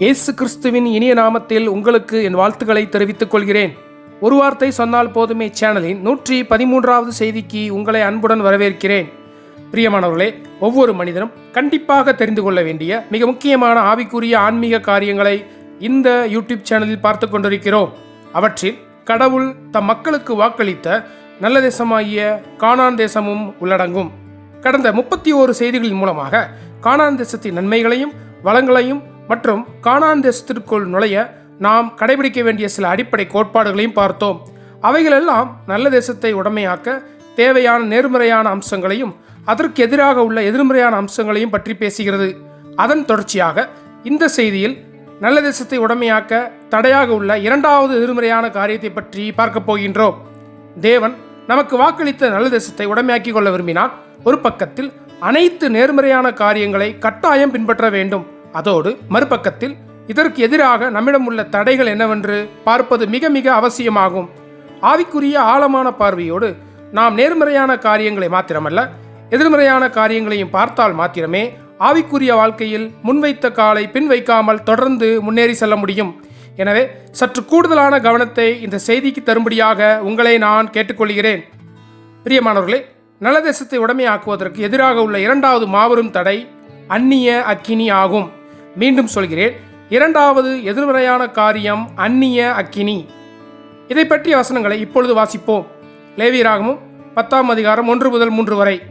இயேசு கிறிஸ்துவின் இனிய நாமத்தில் உங்களுக்கு என் வாழ்த்துக்களை தெரிவித்துக் கொள்கிறேன். ஒரு வார்த்தை சொன்னால் போதுமே சேனலின் நூற்றி பதிமூன்றாவது செய்திக்கு உங்களை அன்புடன் வரவேற்கிறேன். பிரியமானவர்களே ஒவ்வொரு மனிதனும் கண்டிப்பாக தெரிந்து கொள்ள வேண்டிய மிக முக்கியமான ஆவிக்குரிய ஆன்மீக காரியங்களை இந்த யூடியூப் சேனலில் பார்த்து கொண்டிருக்கிறோம். அவற்றில் கடவுள் தம் மக்களுக்கு வாக்களித்த நல்ல தேசமாகிய கானான் தேசமும் உள்ளடங்கும். கடந்த முப்பத்தி ஓரு செய்திகளின் மூலமாக கானான் தேசத்தின் நன்மைகளையும் வளங்களையும் மற்றும் காணான் தேசத்திற்குள் நுழைய நாம் கடைபிடிக்க வேண்டிய சில அடிப்படை கோட்பாடுகளையும் பார்த்தோம். அவைகளெல்லாம் நல்ல தேசத்தை உடமையாக்க தேவையான நேர்மறையான அம்சங்களையும் அதற்கு எதிராக உள்ள எதிர்மறையான அம்சங்களையும் பற்றி பேசுகிறது. அதன் தொடர்ச்சியாக இந்த செய்தியில் நல்ல தேசத்தை உடமையாக்க தடையாக உள்ள இரண்டாவது எதிர்மறையான காரியத்தை பற்றி பார்க்கப் போகின்றோம். தேவன் நமக்கு வாக்களித்த நல்ல தேசத்தை உடமையாக்கிக் கொள்ள விரும்பினால் ஒரு பக்கத்தில் அனைத்து நேர்மறையான காரியங்களை கட்டாயம் பின்பற்ற வேண்டும். அதோடு மறுபக்கத்தில் இதற்கு எதிராக நம்மிடம் உள்ள தடைகள் என்னவென்று பார்ப்பது மிக மிக அவசியமாகும். ஆவிக்குரிய ஆழமான பார்வையோடு நாம் நேர்மறையான காரியங்களை மாத்திரமல்ல எதிர்மறையான காரியங்களையும் பார்த்தால் மாத்திரமே ஆவிக்குரிய வாழ்க்கையில் முன்வைத்த காலை பின் வைக்காமல் தொடர்ந்து முன்னேறி செல்ல முடியும். எனவே சற்று கூடுதலான கவனத்தை இந்த செய்திக்கு தரும்படியாக உங்களை நான் கேட்டுக்கொள்கிறேன். பிரியமானவர்களே நல்ல தேசத்தை உடமையாக்குவதற்கு எதிராக உள்ள இரண்டாவது மாபெரும் தடை அந்நிய அக்கினி ஆகும். மீண்டும் சொல்கிறேன். இரண்டாவது எதிர்மறையான காரியம் அந்நிய அக்கினி. இதை பற்றிய வசனங்களை இப்பொழுது வாசிப்போம். லேவியராகமும் பத்தாம் அதிகாரம் ஒன்று முதல் மூன்று வரை.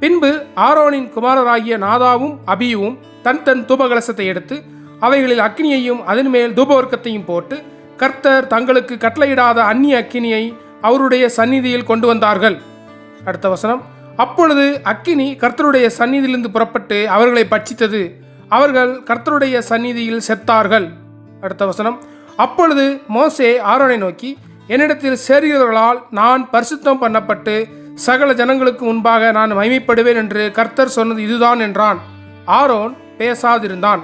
பின்பு ஆரோனின் குமாரராகிய நாதாவும் அபியுவும் தன் தன் தூபகலசத்தை எடுத்து அவைகளில் அக்கினியையும் அதன் மேல் தூபவர்க்கத்தையும் போட்டு கர்த்தர் தங்களுக்கு கட்டளையிடாத அந்நிய அக்கினியை அவருடைய சந்நிதியில் கொண்டு வந்தார்கள். அடுத்த வசனம். அப்பொழுது அக்கினி கர்த்தருடைய சந்நிதியிலிருந்து புறப்பட்டு அவர்களை பட்சித்தது. அவர்கள் கர்த்தருடைய சந்நிதியில் செத்தார்கள். அடுத்த வசனம். அப்பொழுது மோசே ஆரோனை நோக்கி என்னிடத்தில் சேர்கிறவர்களால் நான் பரிசுத்தம் பண்ணப்பட்டு சகல ஜனங்களுக்கு முன்பாக நான் மகிமைப்படுவேன் என்று கர்த்தர் சொன்னது இதுதான் என்றான். ஆரோன் பேசாதிருந்தான்.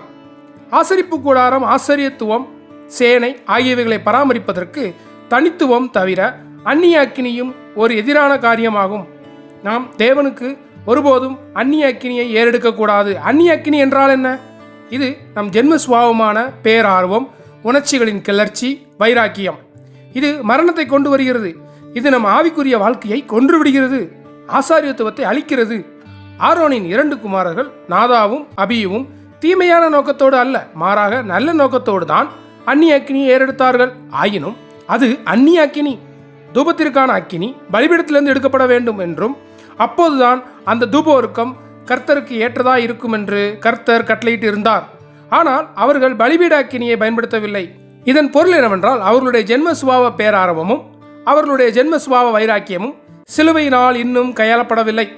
ஆசரிப்பு கூடாரம் ஆச்சரியத்துவம் சேனை ஆகியவைகளை பராமரிப்பதற்கு தனித்துவம் தவிர அந்நிய அக்கினியும் ஒரு எதிரான காரியமாகும். நாம் தேவனுக்கு ஒருபோதும் அந்நிய அக்கினியை ஏறெடுக்கக்கூடாது. அந்நிய அக்கினி என்றால் என்ன? இது நம் ஜென்ம சுபாவமான பேரார்வம் உணர்ச்சிகளின் கிளர்ச்சி வைராக்கியம். இது மரணத்தை கொண்டு வருகிறது. இது நம் ஆவிக்குரிய வாழ்க்கையை கொன்று விடுகிறது. ஆசாரியத்துவத்தை அளிக்கிறது. ஆரோனின் இரண்டு குமாரர்கள் நாதாவும் அபியுவும் தீமையான நோக்கத்தோடு அல்ல மாறாக நல்ல நோக்கத்தோடு தான் அந்நிய அக்கினியை ஏறெடுத்தார்கள். ஆயினும் அது அந்நிய அக்கினி. தூபத்திற்கான அக்கினி பலிபீடத்திலிருந்து எடுக்கப்பட வேண்டும் என்றும் அப்போதுதான் அந்த தூபவர்க்கம் கர்த்தருக்கு ஏற்றதா இருக்கும் என்று கர்த்தர் கட்டளையிட்டு இருந்தார் ஆனால் அவர்கள் பலிபீடாக்கினியை பயன்படுத்தவில்லை. இதன் பொருள் என்னவென்றால் அவர்களுடைய ஜென்ம சுபாவ பேராரவமும் அவர்களுடைய ஜென்ம சுபாவ வைராக்கியமும் சிலுவையினால் இன்னும் கையாளப்படவில்லை.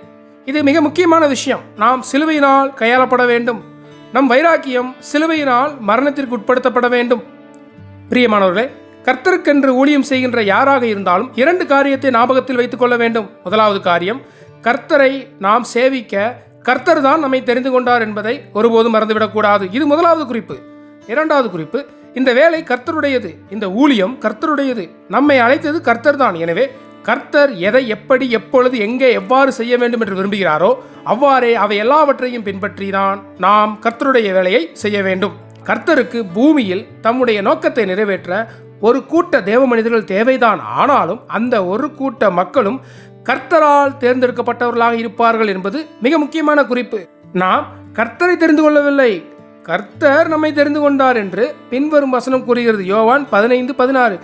இது மிக முக்கியமான விஷயம். நாம் சிலுவையினால் கையாளப்பட வேண்டும். நம் வைராக்கியம் சிலுவையினால் மரணத்திற்கு உட்படுத்தப்பட வேண்டும். பிரியமானவர்களே கர்த்தருக்கென்று ஊழியம் செய்கின்ற யாராக இருந்தாலும் இரண்டு காரியத்தை ஞாபகத்தில் வைத்துக் கொள்ள வேண்டும். முதலாவது காரியம் கர்த்தரை நாம் சேவிக்க கர்த்தர் தான் நம்மை தெரிந்து கொண்டார் என்பதை ஒருபோதும் மறந்துவிடக்கூடாது இது முதலாவது குறிப்பு. இரண்டாவது குறிப்பு இந்த வேலை கர்த்தருடையது இந்த ஊழியம் கர்த்தருடையது. நம்மை அழைத்தது கர்த்தர் தான். எனவே கர்த்தர் எதை எப்படி எப்பொழுது எங்கே எவ்வாறு செய்ய வேண்டும் என்று விரும்புகிறாரோ அவ்வாறே அவை எல்லாவற்றையும் பின்பற்றி தான் நாம் கர்த்தருடைய வேலையை செய்ய வேண்டும். கர்த்தருக்கு பூமியில் தம்முடைய நோக்கத்தை நிறைவேற்ற ஒரு கூட்ட தேவ மனிதர்கள் தேவைதான். ஆனாலும் அந்த ஒரு கூட்ட மக்களும் கர்த்தரால் தேர்ந்தெடுக்கப்பட்டவர்களாக இருப்பார்கள் என்பது மிக முக்கியமான குறிப்பு. நாம் கர்த்தரை தெரிந்து கொள்ளவில்லை. கர்த்தர் நம்மை தெரிந்து கொண்டார் என்று பின்வரும் வசனம் கூறுகிறது. யோவான் பதினைந்து பதினாறு.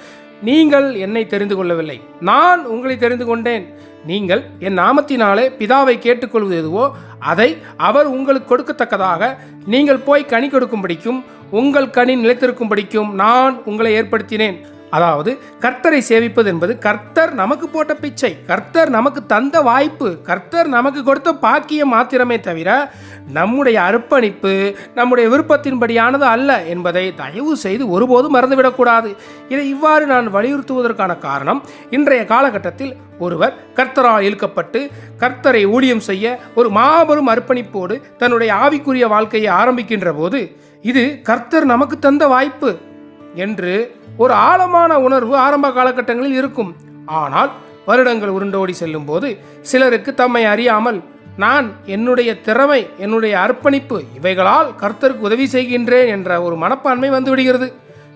நீங்கள் என்னை தெரிந்து கொள்ளவில்லை. நான் உங்களை தெரிந்து கொண்டேன். நீங்கள் என் நாமத்தினாலே பிதாவை கேட்டுக்கொள்வது எதுவோ அதை அவர் உங்களுக்கு கொடுக்கத்தக்கதாக நீங்கள் போய் கனி கொடுக்கும்படிக்கும் உங்கள் கனி நிலைத்திருக்கும்படிக்கும் நான் உங்களை ஏற்படுத்தினேன். அதாவது கர்த்தரை சேவிப்பது என்பது கர்த்தர் நமக்கு போட்ட பிச்சை கர்த்தர் நமக்கு தந்த வாய்ப்பு கர்த்தர் நமக்கு கொடுத்த பாக்கியம் மாத்திரமே தவிர நம்முடைய அர்ப்பணிப்பு நம்முடைய விருப்பத்தின்படியானது அல்ல என்பதை தயவு செய்து ஒருபோதும் மறந்துவிடக்கூடாது. இதை இவ்வாறு நான் வலியுறுத்துவதற்கான காரணம் இன்றைய காலகட்டத்தில் ஒருவர் கர்த்தரால் இழுக்கப்பட்டு கர்த்தரை ஊழியம் செய்ய ஒரு மாபெரும் அர்ப்பணிப்போடு தன்னுடைய ஆவிக்குரிய வாழ்க்கையை ஆரம்பிக்கின்ற போது இது கர்த்தர் நமக்கு தந்த வாய்ப்பு என்று ஒரு ஆழமான உணர்வு ஆரம்ப காலகட்டங்களில் இருக்கும். ஆனால் வருடங்கள் உருண்டோடி செல்லும் போது சிலருக்கு தம்மை அறியாமல் நான் என்னுடைய திறமை என்னுடைய அர்ப்பணிப்பு இவைகளால் கர்த்தருக்கு உதவி செய்கின்றேன் என்ற ஒரு மனப்பான்மை வந்துவிடுகிறது.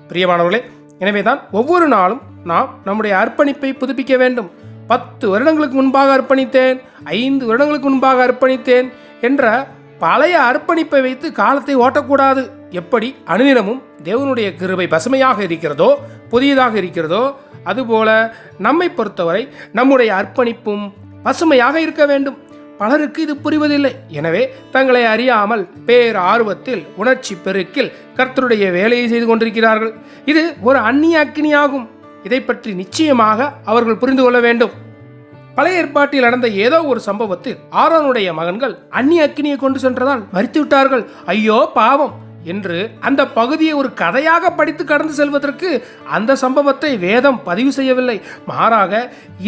பிரியமானவர்களே பிரியமானவர்களே எனவேதான் ஒவ்வொரு நாளும் நாம் நம்முடைய அர்ப்பணிப்பை புதுப்பிக்க வேண்டும். பத்து வருடங்களுக்கு முன்பாக அர்ப்பணித்தேன் ஐந்து வருடங்களுக்கு முன்பாக அர்ப்பணித்தேன் என்ற பழைய அர்ப்பணிப்பை வைத்து காலத்தை ஓட்டக்கூடாது. எப்படி அனுதினமும் தேவனுடைய கிருபை பசுமையாக இருக்கிறதோ புதியதாக இருக்கிறதோ அதுபோல நம்மை பொறுத்தவரை நம்முடைய அர்ப்பணிப்பும் பசுமையாக இருக்க வேண்டும். பலருக்கு இது புரிவதில்லை. எனவே தங்களை அறியாமல் பேர் ஆர்வத்தில் உணர்ச்சி பெருக்கில் கர்த்தருடைய வேலையை செய்து கொண்டிருக்கிறார்கள். இது ஒரு அந்நிய அக்கினியாகும் இதை பற்றி நிச்சயமாக அவர்கள் புரிந்து கொள்ள வேண்டும். பழைய ஏற்பாட்டில் நடந்த ஏதோ ஒரு சம்பவத்தில் ஆரோனுடைய மகன்கள் அந்நிய அக்கினியை கொண்டு சென்றதால் மறித்து விட்டார்கள் ஐயோ பாவம். என்று அந்த பகுதியை ஒரு கதையாக படித்து கடந்து செல்வதற்கு அந்த சம்பவத்தை வேதம் பதிவு செய்யவில்லை. மாறாக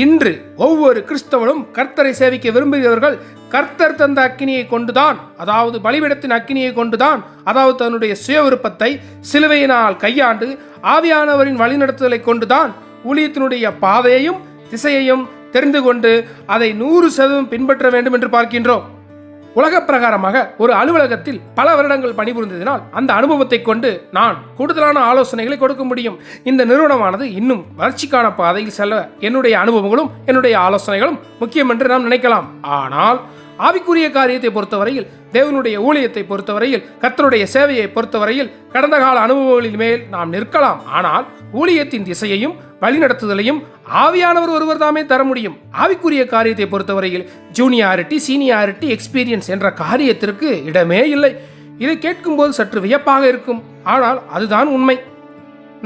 இன்று ஒவ்வொரு கிறிஸ்தவனும் கர்த்தரை சேவிக்க விரும்புகிறவர்கள் கர்த்தர் தந்த அக்கினியை கொண்டுதான் அதாவது பலிபிடத்தின் அக்கினியை கொண்டுதான் அதாவது தன்னுடைய சுய விருப்பத்தை சிலுவையினால் கையாண்டு ஆவியானவரின் வழிநடத்துதலை கொண்டுதான் ஊழியத்தினுடைய பாதையையும் திசையையும் தெரிந்து கொண்டு அதை நூறு சதவீதம் பின்பற்ற வேண்டும் என்று பார்க்கின்றோம். உலக பிரகாரமாக ஒரு அலுவலகத்தில் பல வருடங்கள் பணிபுரிந்ததினால் அந்த அனுபவத்தை கொண்டு நான் கூடுதலான ஆலோசனைகளை கொடுக்க முடியும். இந்த நிறுவனமானது இன்னும் வளர்ச்சிக்கான பாதையில் செல்ல என்னுடைய அனுபவங்களும் என்னுடைய ஆலோசனைகளும் முக்கியம் என்று நாம் நினைக்கலாம். ஆனால் ஆவிக்குரிய காரியத்தை பொறுத்தவரையில் தேவனுடைய ஊழியத்தை பொறுத்தவரையில் கத்தருடைய சேவையை பொறுத்தவரையில் கடந்த கால அனுபவங்களின் மேல் நாம் நிற்கலாம். ஆனால் ஊழியத்தின் திசையையும் வழிநடத்துதலையும் ஆவியானவர் ஒருவர் தாமே தர முடியும். ஆவிக்குரிய காரியத்தை பொறுத்தவரையில் ஜூனியாரிட்டி சீனியாரிட்டி எக்ஸ்பீரியன்ஸ் என்ற காரியத்திற்கு இடமே இல்லை. இதை கேட்கும்போது சற்று வியப்பாக இருக்கும். ஆனால் அதுதான் உண்மை.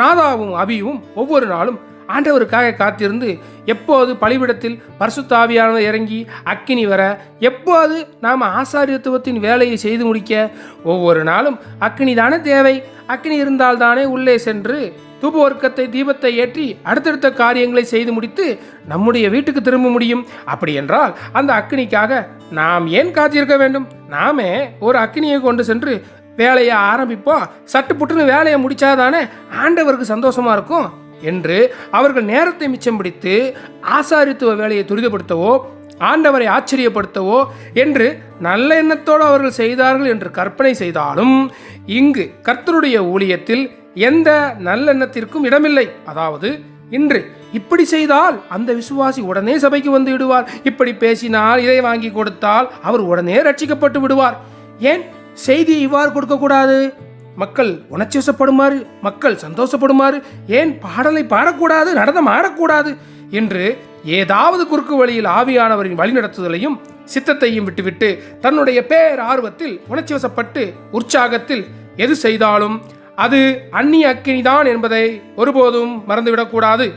நாதாவும் அபியும் ஒவ்வொரு நாளும் ஆண்டவருக்காக காத்திருந்து எப்போது பலிபிடத்தில் பரிசுத்தாவியானவர் இறங்கி அக்கினி வர எப்போது நாம் ஆசாரியத்துவத்தின் வேலையை செய்து முடிக்க ஒவ்வொரு நாளும் அக்கினி தானே தேவை. அக்கினி இருந்தால் தானே உள்ளே சென்று தூப வர்க்கத்தை தீபத்தை ஏற்றி அடுத்தடுத்த காரியங்களை செய்து முடித்து நம்முடைய வீட்டுக்கு திரும்ப முடியும். அப்படி என்றால் அந்த அக்கினிக்காக நாம் ஏன் காத்திருக்க வேண்டும்? நாமே ஒரு அக்கினியை கொண்டு சென்று வேலையை ஆரம்பிப்போம். சட்டு புட்டுன்னு வேலையை முடித்தாதானே ஆண்டவருக்கு சந்தோஷமாக இருக்கும். என்று அவர்கள் நேரத்தை மிச்சம் பிடித்து ஆசாரித்துவ வேலையை துரிதப்படுத்தவோ ஆண்டவரை ஆச்சரியப்படுத்தவோ என்று நல்ல எண்ணத்தோடு அவர்கள் செய்தார்கள் என்று கற்பனை செய்தாலும் இங்கு கர்த்தருடைய ஊழியத்தில் எந்த நல்லெண்ணத்திற்கும் இடமில்லை. அதாவது இன்று இப்படி செய்தால் அந்த விசுவாசி உடனே சபைக்கு வந்து விடுவார். இப்படி பேசினால் இதை வாங்கி கொடுத்தால் அவர் உடனே ரட்சிக்கப்பட்டு விடுவார். ஏன்? செய்தி இவ்வாறு கொடுக்கக்கூடாது. மக்கள் உணர்ச்சிவசப்படுமாறு மக்கள் சந்தோஷப்படுமாறு ஏன் பாடலை பாடக்கூடாது நடனம் ஆடக்கூடாது என்று ஏதாவது குறுக்கு வழியில் ஆவியானவரின் வழிநடத்துதலையும் சித்தத்தையும் விட்டுவிட்டு தன்னுடைய பேர் ஆர்வத்தில் உணர்ச்சிவசப்பட்டு உற்சாகத்தில் எது செய்தாலும் அது அந்நிய அக்கினிதான் என்பதை ஒருபோதும் மறந்துவிடக்கூடாது.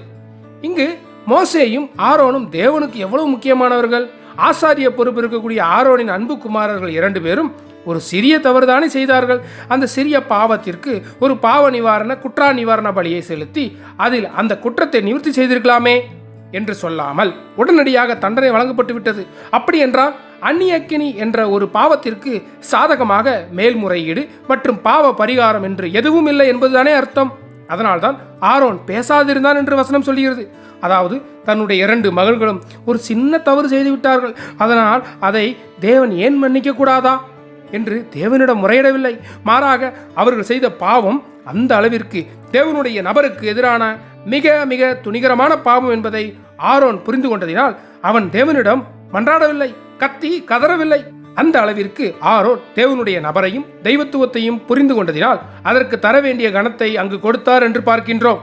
இங்கு மோசேயும் ஆரோனும் தேவனுக்கு எவ்வளவு முக்கியமானவர்கள்? ஆசாரிய பொறுப்பு இருக்கக்கூடிய ஆரோனின் அன்பு குமாரர்கள் இரண்டு பேரும் ஒரு சிறிய தவறு தானே செய்தார்கள். அந்த சிறிய பாவத்திற்கு ஒரு பாவ நிவாரண குற்றா நிவாரண பலியை செலுத்தி அதில் அந்த குற்றத்தை நிவர்த்தி செய்திருக்கலாமே என்று சொல்லாமல் உடனடியாக தண்டனை வழங்கப்பட்டு விட்டது அப்படி என்றால் அந்நியக்கினி என்ற ஒரு பாவத்திற்கு சாதகமாக மேல்முறையீடு மற்றும் பாவ பரிகாரம் என்று எதுவும் இல்லை என்பதுதானே அர்த்தம். அதனால்தான் ஆரோன் பேசாதிருந்தான் என்று வசனம் சொல்கிறது. அதாவது தன்னுடைய இரண்டு மகள்களும் ஒரு சின்ன தவறு செய்து விட்டார்கள் அதனால் அதை தேவன் ஏன் மன்னிக்க கூடாதா என்று தேவனிடம் முறையிடவில்லை. மாறாக அவர்கள் செய்த பாவம் அந்த அளவிற்கு தேவனுடைய நபருக்கு எதிரான மிக மிக துணிகரமான பாவம் என்பதை ஆரோன் புரிந்து கொண்டதினால் அவன் தேவனிடம் மன்றாடவில்லை கத்தி கதறவில்லை. அந்த அளவிற்கு ஆரோன் தேவனுடைய நபரையும் தெய்வத்துவத்தையும் புரிந்து கொண்டதினால் அதற்கு தர வேண்டிய கணத்தை அங்கு கொடுத்தார் என்று பார்க்கின்றோம்.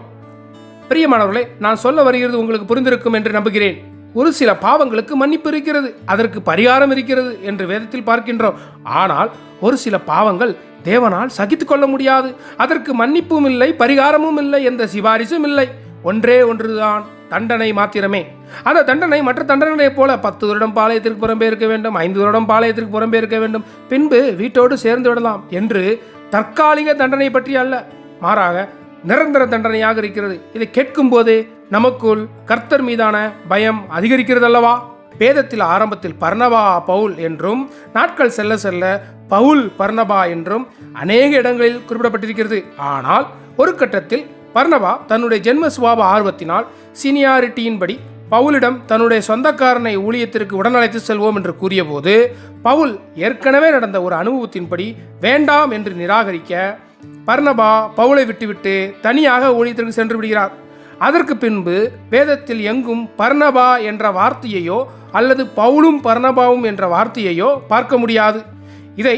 பிரியமானவர்களே நான் சொல்ல வருகிறது உங்களுக்கு புரிந்திருக்கும் என்று நம்புகிறேன். ஒரு சில பாவங்களுக்கு மன்னிப்பு இருக்கிறது அதற்கு பரிகாரம் இருக்கிறது என்று வேதத்தில் பார்க்கின்றோம். ஆனால் ஒரு சில பாவங்கள் தேவனால் சகித்து கொள்ள முடியாது. அதற்கு மன்னிப்பும் இல்லை பரிகாரமும் இல்லை எந்த சிபாரிசும் இல்லை. ஒன்றே ஒன்றுதான் தண்டனை மாத்திரமே. அந்த தண்டனை மற்ற தண்டனைகளைப் போல பத்து வருடம் பாளையத்திற்கு புறம்பே இருக்க வேண்டும் ஐந்து வருடம் பாளையத்திற்கு புறம்பே இருக்க வேண்டும். பின்பு வீட்டோடு சேர்ந்து விடலாம் என்று தற்காலிக தண்டனை பற்றி அல்ல மாறாக நிரந்தர தண்டனையாக இருக்கிறது. இதை கேட்கும் போதே நமக்குள் கர்த்தர் மீதான பயம் அதிகரிக்கிறதல்லவா? வேதத்தில் ஆரம்பத்தில் பர்ணபா பவுல் என்றும் நாட்கள் செல்ல செல்ல பவுல் பர்ணபா என்றும் அநேக இடங்களில் குறிப்பிடப்பட்டிருக்கிறது. ஆனால் ஒரு கட்டத்தில் பர்ணபா தன்னுடைய ஜென்ம சுபாவ ஆர்வத்தினால் சீனியாரிட்டியின்படி பவுலிடம் தன்னுடைய சொந்தக்காரனை ஊழியத்திற்கு உடனழைத்து செல்வோம் என்று கூறியபோது பவுல் ஏற்கனவே நடந்த ஒரு அனுபவத்தின்படி வேண்டாம் என்று நிராகரிக்க பர்ணபா பவுலை விட்டுவிட்டு தனியாக ஊழியத்திற்கு சென்று விடுகிறார். அதற்கு பின்பு வேதத்தில் எங்கும் பர்ணபா என்ற வார்த்தையையோ அல்லது பவுலும் பர்ணபாவும் என்ற வார்த்தையையோ பார்க்க முடியாது. இதை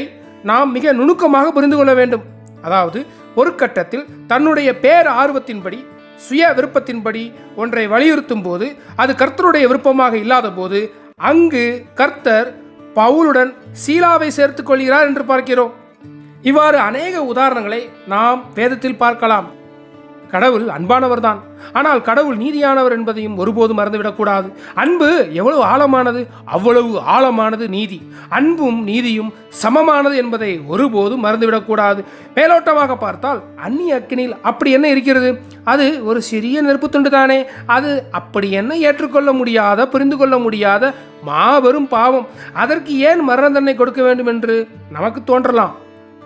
நாம் மிக நுணுக்கமாக புரிந்து கொள்ள வேண்டும். அதாவது ஒரு கட்டத்தில் தன்னுடைய பேர் ஆர்வத்தின்படி சுய விருப்பத்தின்படி ஒன்றை வலியுறுத்தும் போது அது கர்த்தருடைய விருப்பமாக இல்லாத போது அங்கு கர்த்தர் பவுலுடன் சீலாவை சேர்த்துக் கொள்கிறார் என்று பார்க்கிறோம். இவ்வாறு அநேக உதாரணங்களை நாம் வேதத்தில் பார்க்கலாம். கடவுள் அன்பானவர்தான். ஆனால் கடவுள் நீதியானவர் என்பதையும் ஒருபோதும் மறந்துவிடக்கூடாது. அன்பு எவ்வளவு ஆழமானது அவ்வளவு ஆழமானது நீதி. அன்பும் நீதியும் சமமானது என்பதை ஒருபோதும் மறந்துவிடக்கூடாது. மேலோட்டமாக பார்த்தால் அந்நிய அக்கினியில் அப்படி என்ன இருக்கிறது? அது ஒரு சிறிய நெருப்பு துண்டு தானே அது அப்படி என்ன ஏற்றுக்கொள்ள முடியாத புரிந்து கொள்ள முடியாத மாபெரும் பாவம். அதற்கு ஏன் மரண தண்டனை கொடுக்க வேண்டும் என்று நமக்கு தோன்றலாம்.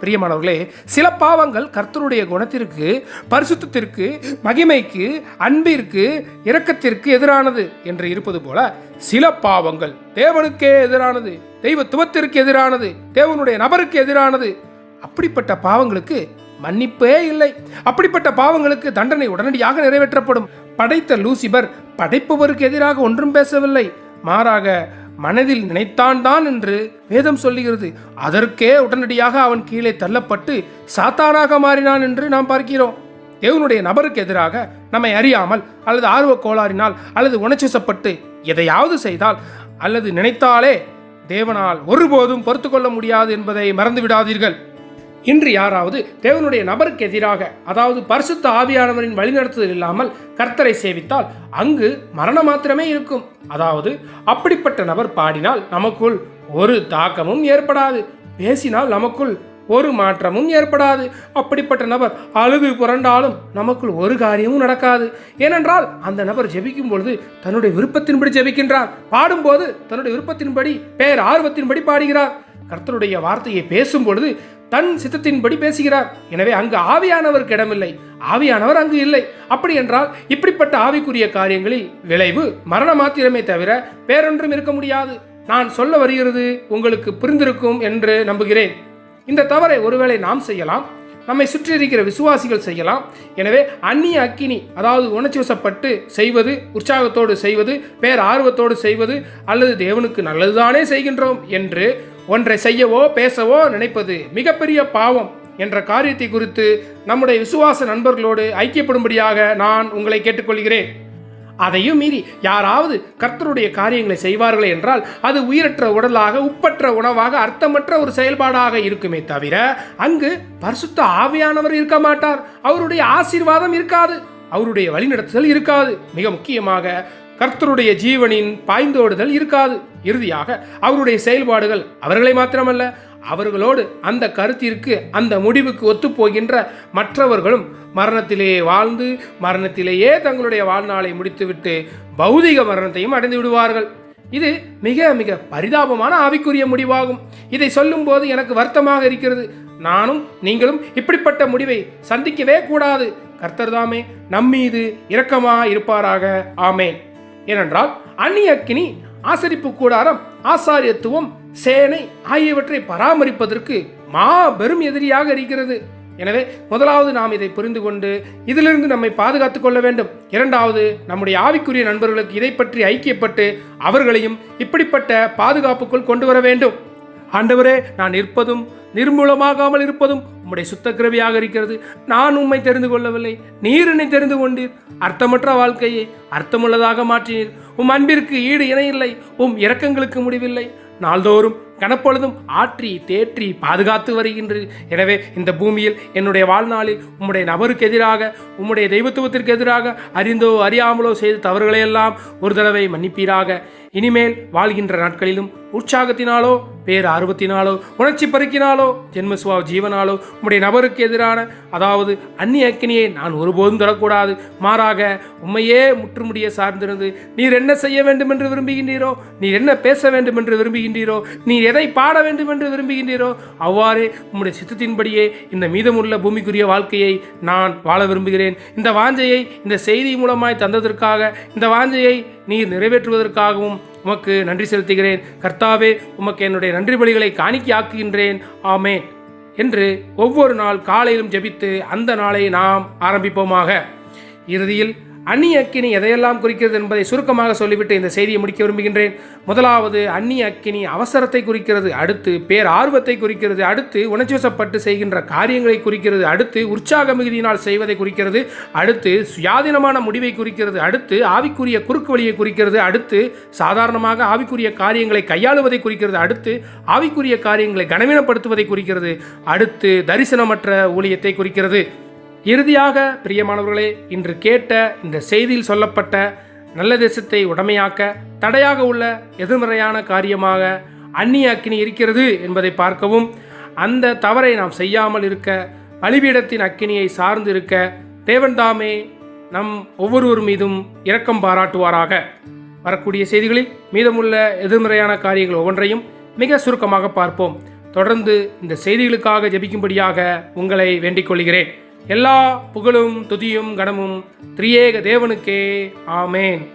பிரியமானவர்களே சில பாவங்கள் கர்த்தருடைய குணத்திற்கு பரிசுத்தத்திற்கு மகிமைக்கு அன்பிற்கு இரக்கத்திற்கு எதிரானது என்று இருப்பது போல சில பாவங்கள் தேவனுக்கே எதிரானது தெய்வத்துவத்திற்கு எதிரானது தேவனுடைய நபருக்கு எதிரானது. அப்படிப்பட்ட பாவங்களுக்கு மன்னிப்பே இல்லை. அப்படிப்பட்ட பாவங்களுக்கு தண்டனை உடனடியாக நிறைவேற்றப்படும். படைத்த லூசிபர் படைப்பவருக்கு எதிராக ஒன்றும் பேசவில்லை. மாறாக மனதில் நினைத்தான் தான் என்று வேதம் சொல்லுகிறது. அதற்கே உடனடியாக அவன் கீழே தள்ளப்பட்டு சாத்தானாக மாறினான் என்று நாம் பார்க்கிறோம். தேவனுடைய நபருக்கு எதிராக நம்மை அறியாமல் அல்லது ஆர்வ கோளாறினால் அல்லது உணர்ச்சிசப்பட்டு எதையாவது செய்தால் அல்லது நினைத்தாலே தேவனால் ஒருபோதும் பொறுத்து கொள்ள முடியாது என்பதை மறந்து விடாதீர்கள் இன்று யாராவது தேவனுடைய நபருக்கு எதிராக அதாவது பரிசுத்த ஆவியானவரின் வழிநடத்துதல் இல்லாமல் கர்த்தரை சேவித்தால் அங்கு மரணம் மாத்திரமே இருக்கும். அதாவது அப்படிப்பட்ட நபர் பாடினால் நமக்குள் ஒரு தாக்கமும் ஏற்படாது. பேசினால் நமக்குள் ஒரு மாற்றமும் ஏற்படாது. அப்படிப்பட்ட நபர் அழுது புரண்டாலும் நமக்குள் ஒரு காரியமும் நடக்காது. ஏனென்றால் அந்த நபர் ஜெபிக்கும் பொழுது தன்னுடைய விருப்பத்தின்படி ஜெபிக்கின்றார். பாடும்போது தன்னுடைய விருப்பத்தின்படி பேர் ஆர்வத்தின்படி பாடுகிறார். கர்த்தருடைய வார்த்தையை பேசும் பொழுது தன் சித்தத்தின்படி பேசுகிறார். எனவே அங்கு ஆவியானவருக்கு இடமில்லை. ஆவியானவர் அங்கு இல்லை. அப்படி என்றால் இப்படிப்பட்ட ஆவிக்குரிய காரியங்களில் விளைவு மரண மாத்திரமே தவிர வேறொன்றும் இருக்க முடியாது. நான் சொல்ல வருகிறது உங்களுக்கு புரிந்திருக்கும் என்று நம்புகிறேன். இந்த தவறை ஒருவேளை நாம் செய்யலாம். நம்மை சுற்றி இருக்கிற விசுவாசிகள் செய்யலாம். எனவே அந்நிய அக்கினி அதாவது உணர்ச்சி வசப்பட்டு செய்வது உற்சாகத்தோடு செய்வது பேர் ஆர்வத்தோடு செய்வது அல்லது தேவனுக்கு நல்லதுதானே செய்கின்றோம் என்று ஒன்றை செய்யவோ பேசவோ நினைப்பது மிகப்பெரிய பாவம் என்ற காரியத்தை குறித்து நம்முடைய விசுவாச நண்பர்களோடு ஐக்கியப்படும்படியாக நான் உங்களை கேட்டுக்கொள்கிறேன். அதையும் மீறி யாராவது கர்த்தருடைய காரியங்களை செய்வார்களே என்றால் அது உயிரற்ற உடலாக உப்பற்ற உணவாக அர்த்தமற்ற ஒரு செயல்பாடாக இருக்குமே தவிர அங்கு பரிசுத்த ஆவியானவர் இருக்க மாட்டார். அவருடைய ஆசீர்வாதம் இருக்காது. அவருடைய வழிநடத்துதல் இருக்காது. மிக முக்கியமாக கர்த்தருடைய ஜீவனின் பாய்ந்தோடுதல் இருக்காது. இறுதியாக அவருடைய செயல்பாடுகள் அவர்களை மாத்திரமல்ல அவர்களோடு அந்த கருத்திற்கு அந்த முடிவுக்கு ஒத்துப்போகின்ற மற்றவர்களும் மரணத்திலே வாழ்ந்து மரணத்திலேயே தங்களுடைய வாழ்நாளை முடித்துவிட்டு பௌதிக மரணத்தையும் அடைந்து விடுவார்கள். இது மிக மிக பரிதாபமான ஆவிக்குரிய முடிவாகும். இதை சொல்லும்போது எனக்கு வருத்தமாக இருக்கிறது. நானும் நீங்களும் இப்படிப்பட்ட முடிவை சந்திக்கவே கூடாது. கர்த்தர்தாமே நம்மீது இரக்கமாக இருப்பாராக. ஆமேன். ஏனென்றால் அன்னி அக்கினி ஆசரிப்பு கூடாரம் ஆசாரியத்துவம் சேனை ஆகியவற்றை பராமரிப்பதற்கு மாபெரும் எதிரியாக இருக்கிறது. எனவே முதலாவது நாம் இதை புரிந்து கொண்டு இதிலிருந்து நம்மை பாதுகாத்துக் கொள்ள வேண்டும். இரண்டாவது நம்முடைய ஆவிக்குரிய நண்பர்களுக்கு இதை பற்றி ஐக்கியப்பட்டு அவர்களையும் இப்படிப்பட்ட பாதுகாப்புக்குள் கொண்டு வர வேண்டும். ஆண்டவரே நான் இருப்பதும் நிர்மூலமாகாமல் இருப்பதும் உம்முடைய சுத்த கிருபையாக இருக்கிறது. நான் உம்மை தெரிந்து கொள்ளவில்லை. நீர் என்னை தெரிந்து கொண்டீர். அர்த்தமற்ற வாழ்க்கையை அர்த்தமுள்ளதாக மாற்றினீர். உம் அன்பிற்கு ஈடு இணையில்லை உம் இரக்கங்களுக்கு முடிவில்லை. நாள்தோறும் கனப்பொழுதும் ஆற்றி தேற்றி பாதுகாத்து வருகின்றது எனவே இந்த பூமியில் என்னுடைய வாழ்நாளில் உம்முடைய நபருக்கு எதிராக உம்முடைய தெய்வத்துவத்திற்கு எதிராக அறிந்தோ அறியாமலோ செய்த தவறுகளையெல்லாம் ஒரு தடவை மன்னிப்பீராக. இனிமேல் வாழ்கின்ற நாட்களிலும் உற்சாகத்தினாலோ பேர் ஆர்வத்தினாலோ உணர்ச்சி பருக்கினாலோ ஜென்மசுவா ஜீவனாலோ உம்முடைய நபருக்கு எதிரான அதாவது அந்நிய அக்கினியை நான் ஒருபோதும் தொடக்கூடாது. மாறாக உண்மையே முற்றுமுடிய சார்ந்திருந்து நீர் என்ன செய்ய வேண்டும் என்று விரும்புகின்றீரோ நீர் என்ன பேச வேண்டும் என்று விரும்புகின்றீரோ நீர் எதை பாட வேண்டும் என்று விரும்புகின்றீரோ அவ்வாறே உம்முடைய சித்தத்தின்படியே இந்த மீதமுள்ள பூமிக்குரிய வாழ்க்கையை நான் வாழ விரும்புகிறேன். இந்த வாஞ்சையை இந்த செய்தி மூலமாய் தந்ததற்காக இந்த வாஞ்சையை நீர் நிறைவேற்றுவதற்காகவும் உமக்கு நன்றி செலுத்துகிறேன். கர்த்தாவே உமக்கு என்னுடைய நன்றி பலிகளை காணிக்கையாக்குகின்றேன். ஆமேன். என்று ஒவ்வொரு நாள் காலையிலும் ஜெபித்து அந்த நாளை நாம் ஆரம்பிப்போமாக. இறுதியில் அந்நிய அக்கினி எதையெல்லாம் குறிக்கிறது என்பதை சுருக்கமாக சொல்லிவிட்டு இந்த செய்தியை முடிக்க விரும்புகின்றேன். முதலாவது அந்நிய அக்கினி அவசரத்தை குறிக்கிறது அடுத்து பேர் ஆர்வத்தை குறிக்கிறது அடுத்து உணர்ச்சிவசப்பட்டு செய்கின்ற காரியங்களை குறிக்கிறது அடுத்து உற்சாக மிகுதியினால் செய்வதை குறிக்கிறது அடுத்து சுயாதீனமான முடிவை குறிக்கிறது அடுத்து ஆவிக்குரிய குறுக்கு வழியை குறிக்கிறது அடுத்து சாதாரணமாக ஆவிக்குரிய காரியங்களை கையாளுவதை குறிக்கிறது அடுத்து ஆவிக்குரிய காரியங்களை கனவீனப்படுத்துவதை குறிக்கிறது அடுத்து தரிசனமற்ற ஊழியத்தை குறிக்கிறது. இறுதியாக பிரியமானவர்களே இன்று கேட்ட இந்த செய்தியில் சொல்லப்பட்ட நல்ல தேசத்தை உடமையாக்க தடையாக உள்ள எதிர்மறையான காரியமாக அந்நிய அக்கினி இருக்கிறது என்பதை பார்க்கவும் அந்த தவறை நாம் செய்யாமல் இருக்க பலிபீடத்தின் அக்கினியை சார்ந்து இருக்க தேவன்தாமே நம் ஒவ்வொருவர் மீதும் இரக்கம் பாராட்டுவாராக. வரக்கூடிய செய்திகளில் மீதமுள்ள எதிர்மறையான காரியங்கள் ஒவ்வொன்றையும் மிக சுருக்கமாக பார்ப்போம். தொடர்ந்து இந்த செய்திகளுக்காக ஜெபிக்கும்படியாக உங்களை வேண்டிக் கொள்கிறேன். எல்லா புகழும் துதியும் கனமும் திரியேக தேவனுக்கே. ஆமேன்.